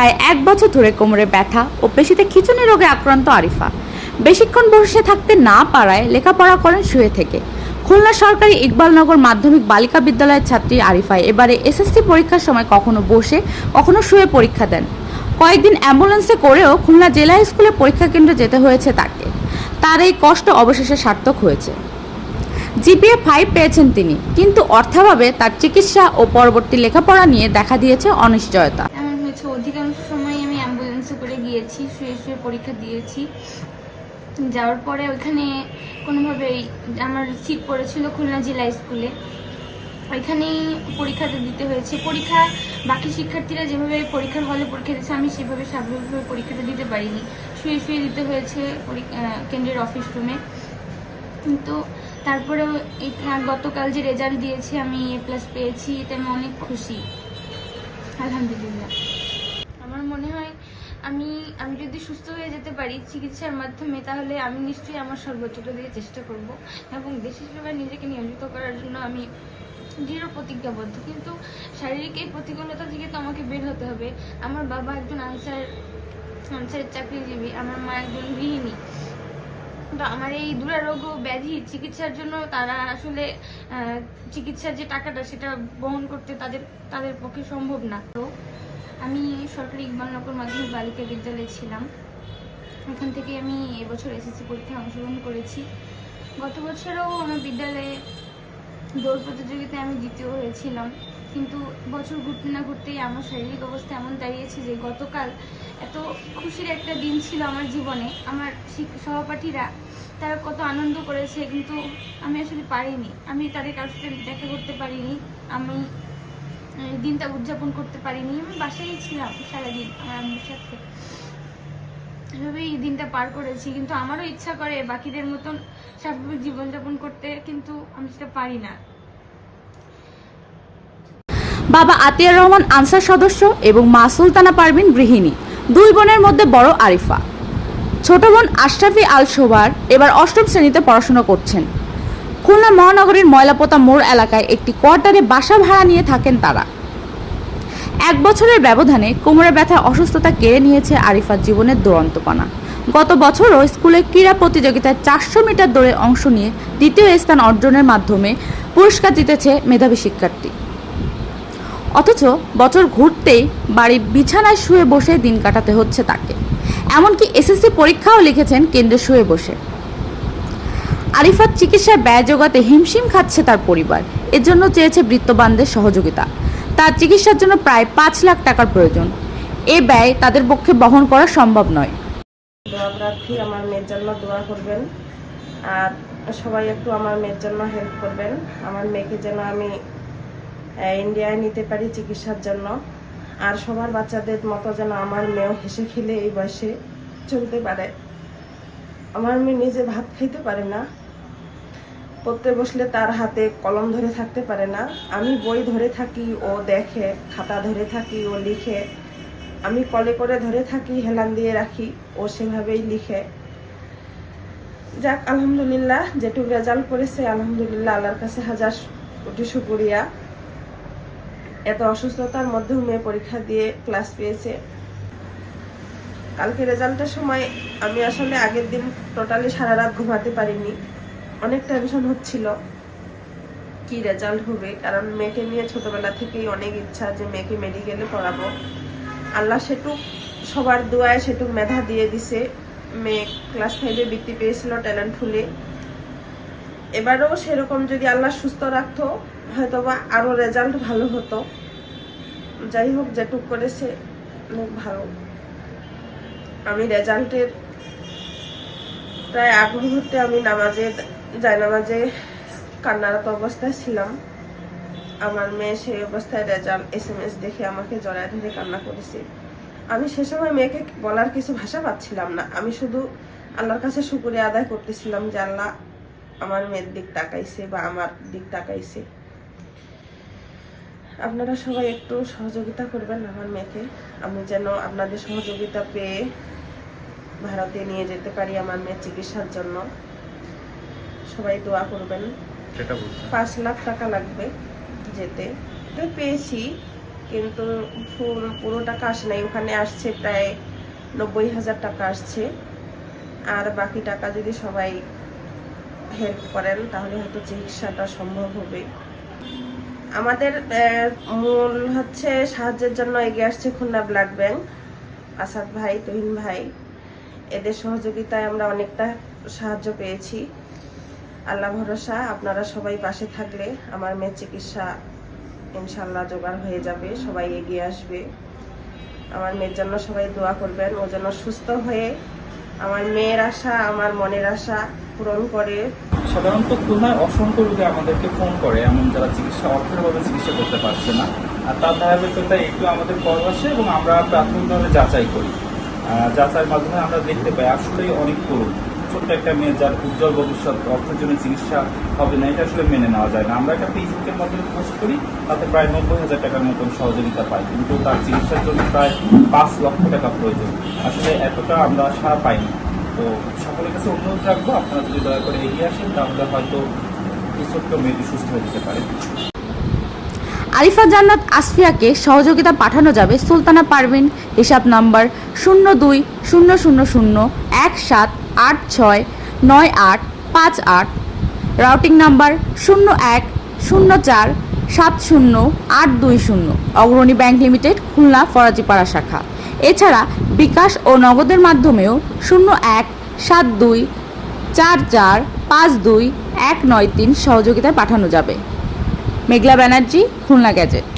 প্রায় এক বছর ধরে কোমরে ব্যথা ও পেশিতে খিঁচুনি রোগে আক্রান্ত আরিফা। বেশিক্ষণ বসে থাকতে না পারায় লেখাপড়া করেন শুয়ে থেকে। খুলনা সরকারি ইকবালনগর মাধ্যমিক বালিকা বিদ্যালয়ের ছাত্রী আরিফা এবারে এসএসসি পরীক্ষার সময় কখনো বসে, কখনো শুয়ে পরীক্ষা দেন। কয়েকদিন অ্যাম্বুলেন্সে করেও খুলনা জেলা স্কুলে পরীক্ষা কেন্দ্রে যেতে হয়েছে তাকে। তার এই কষ্ট অবশেষে সার্থক হয়েছে। জিপিএ ফাইভ পেয়েছেন তিনি, কিন্তু অর্থাভাবে তার চিকিৎসা ও পরবর্তী লেখাপড়া নিয়ে দেখা দিয়েছে অনিশ্চয়তা। করে গিয়েছি, শুয়ে শুয়ে পরীক্ষা দিয়েছি। যাওয়ার পরে ওইখানে কোনোভাবেই আমার সিট পড়েছিল খুলনা জেলা স্কুলে। ওইখানেই পরীক্ষাটা দিতে হয়েছে। পরীক্ষা, বাকি শিক্ষার্থীরা যেভাবে পরীক্ষার হলে পরীক্ষা দিচ্ছে আমি সেভাবে স্বাভাবিকভাবে পরীক্ষাটা দিতে পারিনি। শুয়ে শুয়ে দিতে হয়েছে কেন্দ্রের অফিস রুমে কিন্তু তারপরেও গতকাল যে রেজাল্ট দিয়েছি আমি এ প্লাস পেয়েছি, এতে আমি অনেক খুশি। আলহামদুলিল্লাহ। আমার মনে হয় আমি আমি যদি সুস্থ হয়ে যেতে পারি চিকিৎসার মাধ্যমে, তাহলে আমি নিশ্চয়ই আমার সর্বোচ্চটা দিয়ে চেষ্টা করব। এবং দেশের সেবায় নিজেকে নিয়োজিত করার জন্য আমি দৃঢ় প্রতিজ্ঞাবদ্ধ। কিন্তু শারীরিক এই প্রতিকূলতা থেকে তো আমাকে বের হতে হবে। আমার বাবা একজন আনসার, আনসারের চাকরিজীবী, আমার মা একজন গৃহিণী। তো আমার এই দুরারোগ্য ব্যাধি চিকিৎসার জন্য তারা আসলে চিকিৎসার যে টাকাটা সেটা বহন করতে তাদের তাদের পক্ষে সম্ভব না। তো আমি সরকারি ইকবালনগর মাধ্যমিক বালিকা বিদ্যালয়ে ছিলাম। ওখান থেকে আমি এবছর এসএসসি পরীক্ষায় অংশগ্রহণ করেছি। গত বছরও আমার বিদ্যালয়ে দৌড় প্রতিযোগিতায় আমি দ্বিতীয় হয়েছিলাম। কিন্তু বছর ঘুরতে না ঘুরতেই আমার শারীরিক অবস্থা এমন দাঁড়িয়েছে যে গতকাল এত খুশির একটা দিন ছিল আমার জীবনে। আমার সহপাঠীরা তারা কত আনন্দ করেছে, কিন্তু আমি আসলে পারিনি। আমি তাদের কারোর সাথে দেখা করতে পারিনি। আমি দিনটা উদযাপন করতে পারিনি। আমি বাসায় ছিলাম সারাদিন আমার সাথে। এভাবেই এই দিনটা পার করেছি, কিন্তু আমারও ইচ্ছা করে বাকিদের মতন স্বাভাবিক জীবনযাপন করতে, কিন্তু আমি সেটা পারি না। বাবা আতিয়ার রহমান আনসার সদস্য এবং মা সুলতানা পারভিন গৃহিণী, দুই বোনের মধ্যে বড় আরিফা। ছোট বোন আশরাফি আল সোবার এবার অষ্টম শ্রেণীতে পড়াশোনা করছেন। খুলনা মহানগরীর ময়লাপোতা মোড় এলাকায় একটি কোয়ার্টারে বাসা ভাড়া নিয়ে থাকেন তারা। এক বছরের ব্যবধানে কোমরে ব্যথা, অসুস্থতা কেড়ে নিয়েছে আরিফার জীবনের দুরন্তপনা। গত বছরও স্কুলের ক্রীড়া প্রতিযোগিতায় চারশো মিটার দৌড়ে অংশ নিয়ে দ্বিতীয় স্থান অর্জনের মাধ্যমে পুরস্কার জিতেছে মেধাবী শিক্ষার্থী। অথচ বছর ঘুরতেই বাড়ির বিছানায় শুয়ে বসে দিন কাটাতে হচ্ছে তাকে। এমনকি এসএসসি পরীক্ষাও লিখেছেন কেন্দ্রে শুয়ে বসে। আরিফাত চিকিৎসার ব্যয় জোগাতে হিমশিম খাচ্ছে তার পরিবার। এর জন্য চেয়েছে বৃত্তবানদের সহযোগিতা। তার চিকিৎসার জন্য প্রায় পাঁচ লাখ টাকার প্রয়োজন। এ ব্যয় তাদের পক্ষে বহন করা সম্ভব নয়। আমার মেয়ের জন্য দোয়া করবেন। আর সবাই একটু আমার মেয়ের জন্য হেল্প করবেন। আমার মেয়েকে যেন আমি ইন্ডিয়ায় নিতে পারি চিকিৎসার জন্য। আর সবার বাচ্চাদের মতো যেন আমার মেয়েও হেসে খেলে এই বয়সে চলতে পারে। আমার মেয়ে নিজে ভাত খাইতে পারে না। পড়তে বসলে তার হাতে কলম ধরে থাকতে পারে না। আমি বই ধরে থাকি, ও দেখে, খাতা ধরে থাকি, ও লিখে। আমি কলে করে ধরে থাকি, হেলান দিয়ে রাখি, ও সেভাবেই লিখে। যাক, আলহামদুলিল্লাহ, যেটুকু রেজাল্ট করেছে, আলহামদুলিল্লাহ, আল্লাহর কাছে হাজার কোটি শুকুরিয়া। এত অসুস্থতার মধ্যেও মেয়ে পরীক্ষা দিয়ে ক্লাস পেয়েছে। কালকে রেজাল্টের সময় আমি আসলে আগের দিন টোটালি সারা রাত ঘুমাতে পারিনি। অনেক টেনশন হচ্ছিল। কি রেজাল্ট হবে? কারণ মেয়েকে নিয়ে ছোটবেলা থেকেই অনেক ইচ্ছা যে মেয়েকে মেডিকেলে পড়াবো। আল্লাহ সেটুক, সবার দোয়ায় সেটুক মেধা দিয়ে দিছে। মেয়ে ক্লাস ফাইভে বৃত্তি পেয়েছিল ট্যালেন্ট ফুলে এবারেও সেরকম যদি আল্লাহ সুস্থ রাখতো, হয়তোবা আরও রেজাল্ট ভালো হতো। যাই হোক, যেটুক করেছে, অনেক ভালো। আমি রেজাল্টের প্রায় আগ মুহূর্তে আমি নামাজে যাই নামাজে কান্নারত অবস্থায় ছিলাম। আমার মেয়ে সেই অবস্থায় রেজাল্ট এস এম এস দেখে আমাকে জড়ায় ধরে কান্না করেছে। আমি সে সময় মেয়েকে বলার কিছু ভাষা পাচ্ছিলাম না। আমি শুধু আল্লাহর কাছে শুকুরিয়া আদায় করতেছিলাম যে আল্লাহ আমার মেয়ের দিক তাকাইছে বা আমার দিক তাকাইছে। আপনারা সবাই একটু সহযোগিতা করবেন আমার মেয়েকে। আমি যেন আপনাদের সহযোগিতা পেয়ে ভারতে নিয়ে যেতে পারি আমার মেয়ের চিকিৎসার জন্য। সবাই দোয়া করবেন। পাঁচ লাখ টাকা লাগবে যেতে। তো পেয়েছি কিন্তু ফুল পুরো টাকা আসে নাই। ওখানে আসছে প্রায় নব্বই হাজার টাকা আসছে। আর বাকি টাকা যদি সবাই হেল্প করেন তাহলে হয়তো চিকিৎসাটা সম্ভব হবে। আমাদের মূল হচ্ছে সাহায্যের জন্য এগিয়ে আসছে খুলনা ব্লাড ব্যাংক। আসাদ ভাই তুহিন ভাই এদের সহযোগিতায় আমরা অনেকটা সাহায্য পেয়েছি। আল্লাহ ভরসা, আপনারা সবাই পাশে থাকলে আমার মেয়ের চিকিৎসা ইনশাল্লাহ জোগাড় হয়ে যাবে, সবাই এগিয়ে আসবে। আমার মেয়ের জন্য সবাই দোয়া করবেন, ও যেন সুস্থ হয়ে আমার মেয়ের আশা, আমার মনের আশা পূরণ করে। সাধারণত খুলনায় অসংখ্য রোগী আমাদেরকে ফোন করে, এমন যারা চিকিৎসা অর্থেরভাবে চিকিৎসা করতে পারছে না। আর তার ধারাবাহিকতায় একটু আমাদের কল আসে এবং আমরা প্রাথমিকভাবে যাচাই করি। যাচাইয়ের মাধ্যমে আমরা দেখতে পাই, আসলেই অনেক তরুণ। ছোট্ট একটা মেয়ে যার উজ্জ্বল ভবিষ্যৎ অর্থের জন্য চিকিৎসা হবে না, এটা আসলে মেনে নেওয়া যায় না। আমরা একটা ফেসবুকের মাধ্যমে পোস্ট করি, তাতে প্রায় নব্বই হাজার টাকার মতন সহযোগিতা পাই। কিন্তু তার চিকিৎসার জন্য প্রায় পাঁচ লক্ষ টাকা প্রয়োজন। আসলে এতটা আমরা সারা পাইনি। তো সকলের কাছে অনুরোধ রাখব, আপনারা যদি দয়া করে এগিয়ে আসেন, তাহলে হয়তো ছোট্ট মেয়েটি সুস্থ হয়ে যেতে পারে। আরিফা জান্নাত আসফিয়াকে সহযোগিতা পাঠানো যাবে সুলতানা পারভিন, হিসাব নাম্বার শূন্য দুই শূন্য শূন্য শূন্য এক সাত আট ছয় নয় আট পাঁচ আট। রাউটিং নাম্বার শূন্য এক শূন্য চার সাত শূন্য আট দুই শূন্য। অগ্রণী ব্যাংক লিমিটেড খুলনা, ফরাজিপাড়া শাখা। এছাড়া বিকাশ ও নগদের মাধ্যমেও শূন্য এক সাত দুই চার চার পাঁচ দুই এক নয় তিন সহযোগিতায় পাঠানো যাবে। মেঘলা ব্যানার্জি, খুলনা গ্যাজেট।